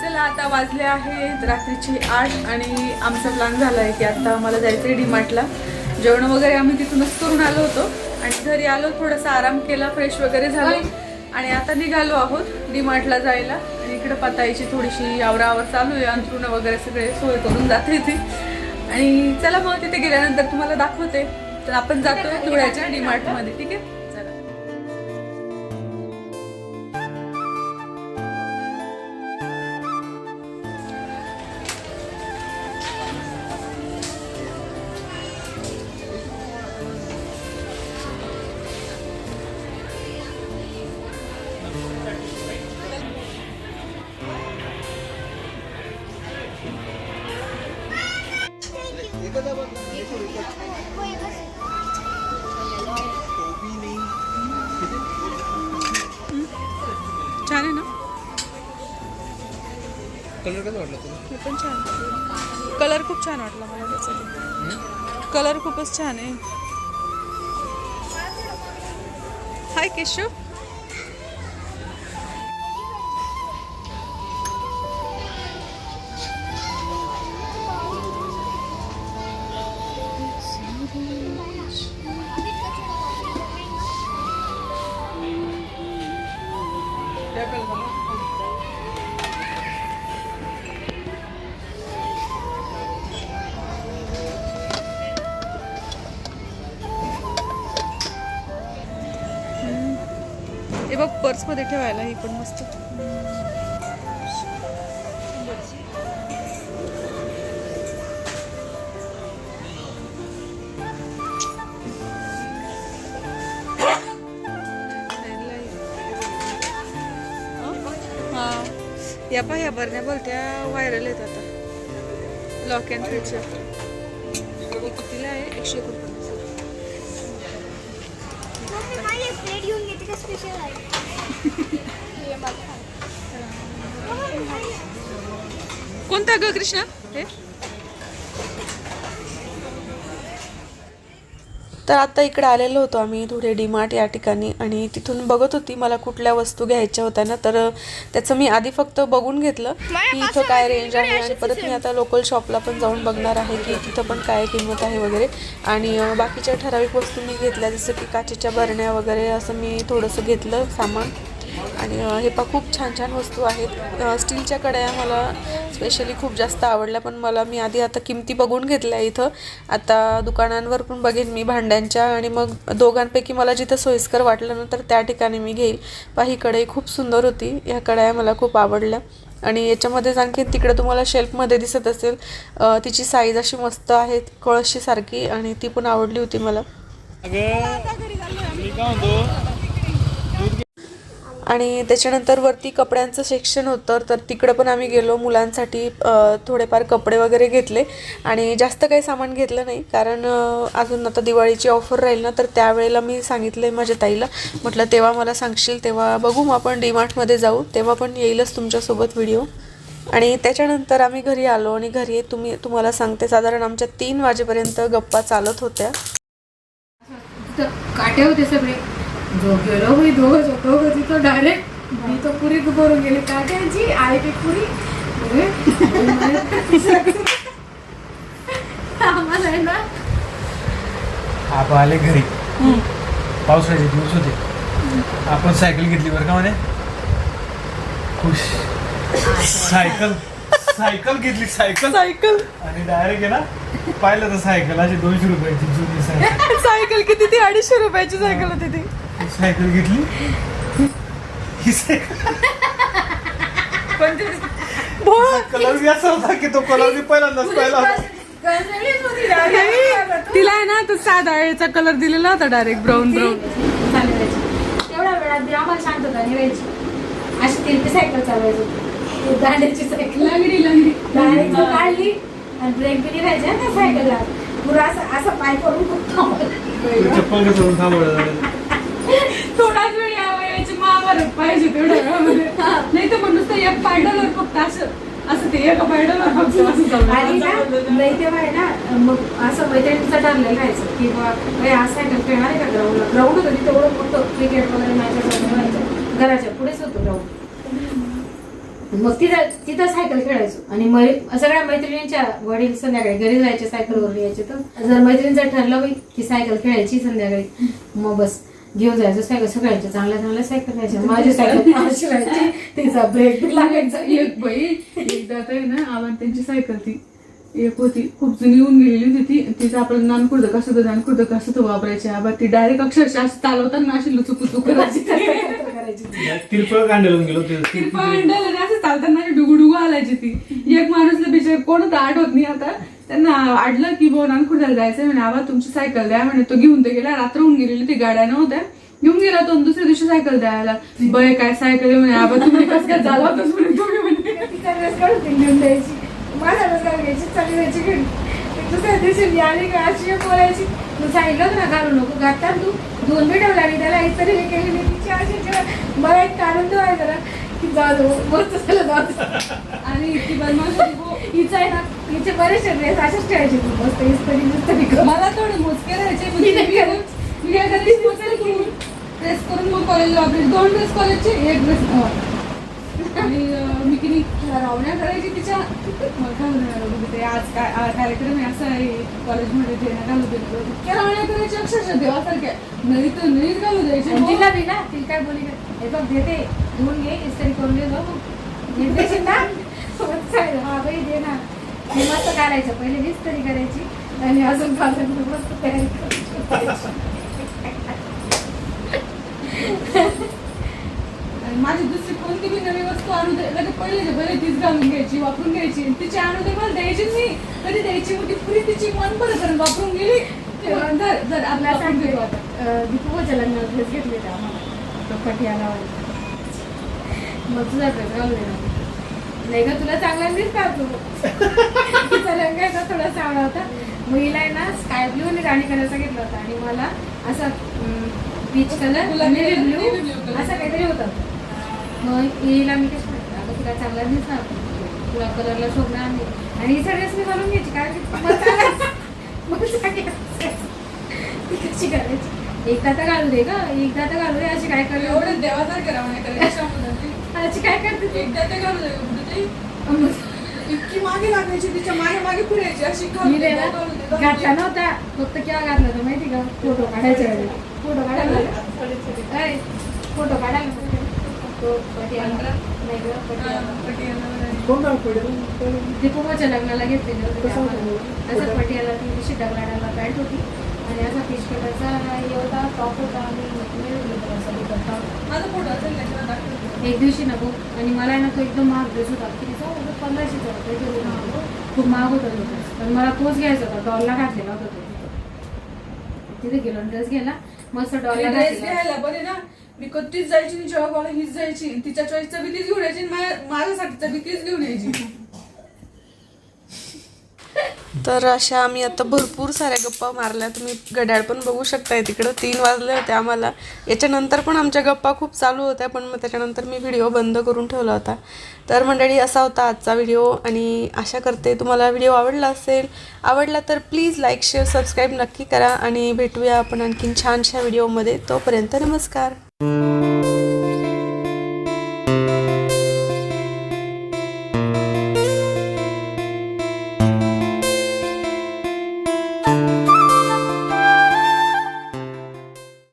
चला आता वाजले आहेत रात्रीचे आठ आणि आमचा प्लॅन झाला आहे की आता आम्हाला जायचं आहे डीमार्टला जेवण वगैरे आम्ही तिथूनच करून आलो होतो. आणि घरी आलो थोडासा आराम केला फ्रेश वगैरे झालो. आणि आता निघालो आहोत डीमार्टला जायला. आणि इकडे पताईची थोडीशी आवरावर चालू आहे. अंथरुण वगैरे सगळे सोय करून जाते ती आणि चला मग तिथे गेल्यानंतर तुम्हाला दाखवते. तर आपण जातोय धुळ्याच्या डीमार्टमध्ये. ठीक आहे? कलर कसं वाटलं तुला? हे पण छान कलर खूप छान वाटला मला त्याचा कलर खूपच छान आहे. हाय केशव. हे बघ पर्समध्ये ठेवायला ही पण मस्त. या पा ह्या बरण्या बोलत्या व्हायरल आहेत आता. लॉक अँड फिटच्या कितीला आहे? एकशे एक प्लेट घेऊन घेते का स्पेशल आहे. कोणता ग कृष्णा? तर आता इकडे आलेलो होतो आम्ही धुळे डीमार्ट या ठिकाणी. आणि तिथून बघत होती मला कुठल्या वस्तू घ्यायच्या होत्या ना तर त्याचं मी आधी फक्त बघून घेतलं की इथं काय रेंज आहे आणि परत मी आता लोकल शॉपला पण जाऊन बघणार आहे की तिथं पण काय किंमत आहे वगैरे. आणि बाकीच्या ठराविक वस्तू मी घेतल्या जसं की काचेच्या बरण्या वगैरे असं मी थोडंसं घेतलं सामान. आणि हे पा खूप छान छान वस्तू आहेत. स्टीलच्या कढया मला स्पेशली खूप जास्त आवडल्या पण मला मी आधी आता किमती बघून घेतल्या इथं. आता दुकानांवर पण बघेन मी भांड्यांच्या आणि मग दोघांपैकी मला जिथं सोयीस्कर वाटलं ना तर त्या ठिकाणी मी घेईल. पा ही कढई खूप सुंदर होती. ह्या कढया मला खूप आवडल्या. आणि याच्यामध्येच आणखी तिकडे तुम्हाला शेल्फमध्ये दिसत असेल तिची साईज अशी मस्त आहे कळशीसारखी आणि ती पण आवडली होती मला अगं मी काय म्हणतो आणि त्याच्यानंतर वरती कपड्यांचं सेक्शन होतं तर तिकडं पण आम्ही गेलो मुलांसाठी थोडेफार कपडे वगैरे घेतले. आणि जास्त काही सामान घेतलं नाही कारण अजून आता दिवाळीची ऑफर राहील ना तर त्यावेळेला मी सांगितलं माझ्या ताईला. म्हटलं तेव्हा मला सांगशील तेव्हा बघू मग आपण डीमार्टमध्ये जाऊ. तेव्हा पण येईलच तुमच्यासोबत व्हिडिओ आणि त्याच्यानंतर आम्ही घरी आलो आणि घरी तुम्ही तुम्हाला सांगते साधारण आमच्या तीन वाजेपर्यंत गप्पा चालत होत्या. काटे होते सगळे. जो गेलो मी दोघं दोघं तिथं डायरेक्ट मी तर पुरी भरून गेली. काट्याची आई ती पुरी. आम्हाला आहे ना आपण आले घरी. पावसाळ्याचे दिवस होते. आपण सायकल घेतली बरं का म्हणे? खुश. सायकल सायकल घेतली सायकल सायकल आणि डायरेक्ट आहे ना पाहिलं तर सायकल अशी दोनशे रुपयाची जुनी सायकल सायकल किती ती? अडीचशे रुपयाची सायकल होती ती. सायकल घेतली. ही सायकल. कलर बी असा होता की तो कलर बी पहिल्यांदाच पाहिला होता. तिला आहे ना तो साधा याचा कलर दिलेला होता डायरेक्ट ब्राऊन ब्राऊन. तेवढ्या वेळात मी आम्हाला निघायची. अशी तिरकी सायकल चालवायची. ती दांड्याची सायकल. लंगडी लंगडी. डायरेक्ट काढली आणि ब्रेक बी निघायचे त्या सायकलला. पुरा असं असं पाय पडून खूप थांबवलं. चप्पल करून थांबवलं. थोडाच वेळ यावयाची महाभारत पाहिजे तेवढ्या वेळामध्ये. नाही तर म्हणून तर एक पायडलवर फक्त असं असं ते एका पायडलवर फक्त असं. आणि नाही तेव्हा आहे ना मग असं मैत्रिणीचं ठरलेलं राहायचं की बा बाई आज सायकल खेळणार आहे का ग्राउंडला? ग्राउंड होतं तिथं एवढं मोठं क्रिकेट वगैरे मॅच वगैरे व्हायचं. घराच्या पुढेच होतं ग्राउंड मग तिथं तिथं सायकल खेळायचो. आणि सगळ्या मैत्रिणींच्या वडील संध्याकाळी घरी जायचे सायकलवर यायचे तर जर मैत्रिणीचं ठरलं की सायकल खेळायची संध्याकाळी मग बस. घेऊन जायचं सायकल सगळ्यांच्या चांगल्या चांगल्या सायकल राहायच्या माझी सायकल पाचशे राहायची तिचा ब्रेक लागायचा एक बाई एकदा तर आहे ना आम्हाला त्यांची सायकल ती एक होती. खूप जुनी येऊन गेलेली होती ती. तिचं आपलं नानकुर्द कसं होतं नानकुर्द कसं तो वापरायचे. आबा ती डायरेक्ट अक्षरशः असं चालवताना अशी लुचुकुचू करायची. करायची. तिरपळ कांडलं गेलो ते ती पांडल आणि असं चालताना डुगुडुगू हालायची ती. एक माणूसला बिचार कोण होता आठवत नाही आता. त्यांना आडलं की भाऊ नानकुर्दाला जायचंय म्हणे आबा तुमची सायकल द्या म्हणे. तो घेऊन ते गेला रात्र होऊन गेलेली ती गाड्या नव्हत्या घेऊन गेला तो आणि दुसऱ्या दिवशी सायकल द्यायला. बय काय सायकल आहे म्हणे आबा तुम्ही कसं काय झाला होतास म्हणे तुम्ही म्हणे. ती दुसऱ्या दिवशी मी आली का अशी एक बोलायची. तू सांगितलं ना घालू नको घातला तू. दोन मिनिटं लागली त्याला इतरी हे केली मी तिची अशी मला एक आनंद व्हायचा ना की जाऊ दे, मस्त झालं जाऊ. आणि ती बदमाश भाऊ. हिचा आहे ना हिचे बरेचसे ड्रेस अशाच ठेवायचे. तू मस्त इस्तरी करून. मला थोडे मोजके राहायचे मी नाही म्हणजे. मी काय करायची मोजके घेऊन ड्रेस करून मग कॉलेजला वापरायचे दोन ड्रेस कॉलेजचे एक ड्रेस आणि मी किती रावण्या करायची तिच्या. मग घालून ते आज काय कार्यक्रम आहे असं आहे. कॉलेजमध्ये ते ना घालू दे इतक्या रावण्या करायची अक्षरशः देवासारख्या. नाही तर नाहीच घालू द्यायचे. तिला बी ना तिला काय बोली हे बघ देते धुवून घे इस्त्री करून दे बघ. देशील ना? हा बाई दे ना. हे मस्त घालायचं पहिले वीस तरी करायची. आणि अजून घालायचं मस्त तयारी करायची. आणि माझी दुसरी कोणती बी नवी वस्तू आणू दे लगेच पहिले जे पहिले तीच घालून घ्यायची वापरून घ्यायची तिची आणू दे मला द्यायचीच नाही. कधी द्यायची मग ती पुरी तिची मन बरं करून वापरून गेली. जर जर आपला आपला सांगते. आता. दीपूच्या लग्नात ड्रेस घेतले होते आम्हाला. तो पटियाला मग तुझा ड्रेस घालू दे ना. नाही का तुला चांगला दिसता तू? तिचा रंग आहे ना थोडा सावळा होता. मग हिला आहे ना स्काय ब्लू आणि राणी कलरचा घेतला होता. आणि मला असा पीच कलर navy ब्लू. असं काहीतरी होतं. मग हिला मी कसं म्हटलं अगं तुला चांगला दिसणार तुला कलरला शोभणार नाही. आणि हिचा ड्रेस मी घालून घ्यायची कारण चांगला- चांगला. ती कशी करायची. एकदा तर घालू दे ग. एकदा तर घालू दे अशी काय करते एवढं देवासारखं रावण्या करायची अशी काय करते ती? एकदा ते घालू दे कुठे ते इतकी मागे लागायची तिच्यामागे मागे फिरायची अशी घालू मी दे, ना घालू दे, घालू घातला. नव्हता. फक्त केव्हा घातला होता माहिती का? फोटो काढायच्या वेळी फोटो काढायला फोटो काढायला तो पटियाला. नाही. ग पटियाला दीपमाच्या लग्नाला घेतलेले होते ते आम्हाला. असं पटियाला ती दिवशी दगडाला पॅन्ट होती. आणि असा फिश कटरचा हे होता टॉप होता आणि मिळून. एक दिवशी ना भाऊ आणि मला ना तो एकदम महाग ड्रेस होता. होता. पंधराशेचा होता होता. खूप महाग होता तो ड्रेस पण मला तोच घ्यायचा होता. डॉलला घातलेला होता तो. तिथे गेलो ड्रेस घ्यायला. मस्त डॉलला ड्रेस घ्यायला बरे ना. मी कधीच जायची जेव्हा कॉलेज हीच जायची. तिच्या चॉईसचा बी तीच घेऊन यायची माझ्यासाठीचा बी तीच घेऊन यायची. तर अशा आम्ही आता भरपूर साऱ्या गप्पा मारल्या. तुम्ही घड्याळ पण बघू शकताय तिकडं. तीन वाजले होते आम्हाला. याच्यानंतर पण आमच्या गप्पा खूप चालू होत्या पण मग त्याच्यानंतर मी व्हिडिओ बंद करून ठेवला होता. तर मंडळी असा होता आजचा व्हिडिओ आणि आशा करते तुम्हाला व्हिडिओ आवडला असेल. आवडला तर प्लीज लाईक शेअर सबस्क्राईब नक्की करा आणि भेटूया आपण आणखीन छानशा व्हिडिओमध्ये. तोपर्यंत नमस्कार.